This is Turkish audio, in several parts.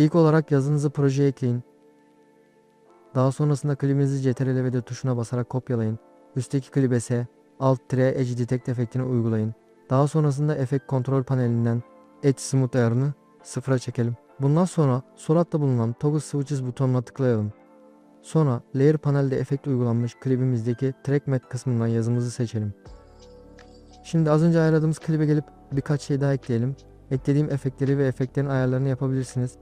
İlk olarak yazınızı projeye ekleyin. Daha sonrasında klibinizi CTRL ve D tuşuna basarak kopyalayın. Üstteki klibe S, Alt tire Edge Detect efektini uygulayın. Daha sonrasında efekt kontrol panelinden Edge Smooth ayarını sıfıra çekelim. Bundan sonra sol altta bulunan Toggle Switches butonuna tıklayalım. Sonra Layer panelde efekt uygulanmış klibimizdeki Track Matte kısmından yazımızı seçelim. Şimdi az önce ayarladığımız klibe gelip birkaç şey daha ekleyelim. Eklediğim efektleri ve efektlerin ayarlarını yapabilirsiniz.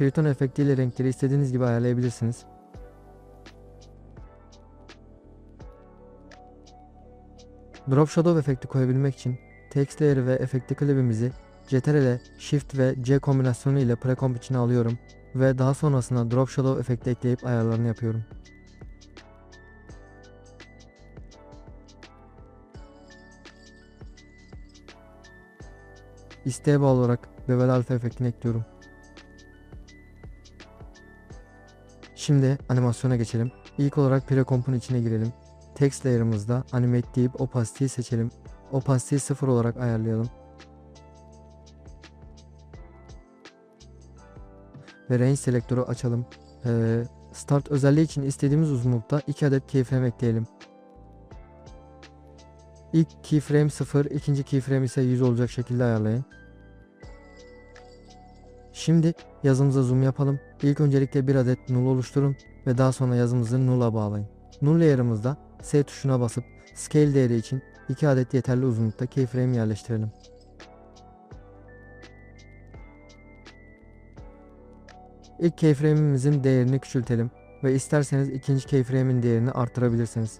Triton efektiyle renkleri istediğiniz gibi ayarlayabilirsiniz. Drop Shadow efekti koyabilmek için text layer'ı ve efekti klibimizi CTRL, Shift ve C kombinasyonu ile precomp içine alıyorum ve daha sonrasında Drop Shadow efekti ekleyip ayarlarını yapıyorum. İsteğe bağlı olarak Bevel Alpha efektini ekliyorum. Şimdi animasyona geçelim. İlk olarak Precomp'un içine girelim. Text layer'ımızda Animate deyip Opacity'yi seçelim. Opacity'yi 0 olarak ayarlayalım. Ve Range selektörü açalım. Ee, start özelliği için istediğimiz uzunlukta 2 adet keyframe ekleyelim. İlk keyframe 0, ikinci keyframe ise 100 olacak şekilde ayarlayın. Şimdi yazımıza zoom yapalım. İlk öncelikle bir adet null oluşturun ve daha sonra yazımızı null'a bağlayın. Null layer'ımızda S tuşuna basıp scale değeri için 2 adet yeterli uzunlukta keyframe yerleştirelim. İlk keyframe'imizin değerini küçültelim ve isterseniz ikinci keyframe'in değerini artırabilirsiniz.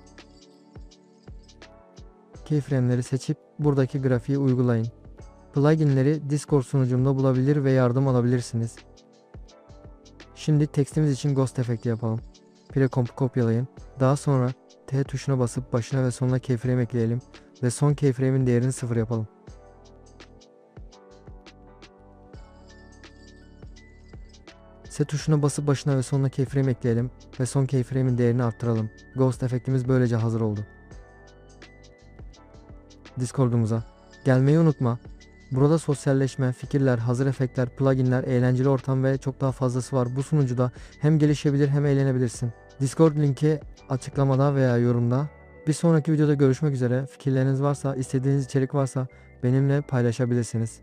Keyframe'leri seçip buradaki grafiği uygulayın. Pluginleri Discord sunucumda bulabilir ve yardım alabilirsiniz. Şimdi tekstimiz için Ghost efekti yapalım. Precomp'u kopyalayın. Daha sonra T tuşuna basıp başına ve sonuna keyframe ekleyelim ve son keyframe'in değerini sıfır yapalım. S tuşuna basıp başına ve sonuna keyframe ekleyelim ve son keyframe'in değerini arttıralım. Ghost efektimiz böylece hazır oldu. Discord'umuza gelmeyi unutma. Burada sosyalleşme, fikirler, hazır efektler, pluginler, eğlenceli ortam ve çok daha fazlası var. Bu sunucuda hem gelişebilir hem eğlenebilirsin. Discord linki açıklamada veya yorumda. Bir sonraki videoda görüşmek üzere. Fikirleriniz varsa, istediğiniz içerik varsa benimle paylaşabilirsiniz.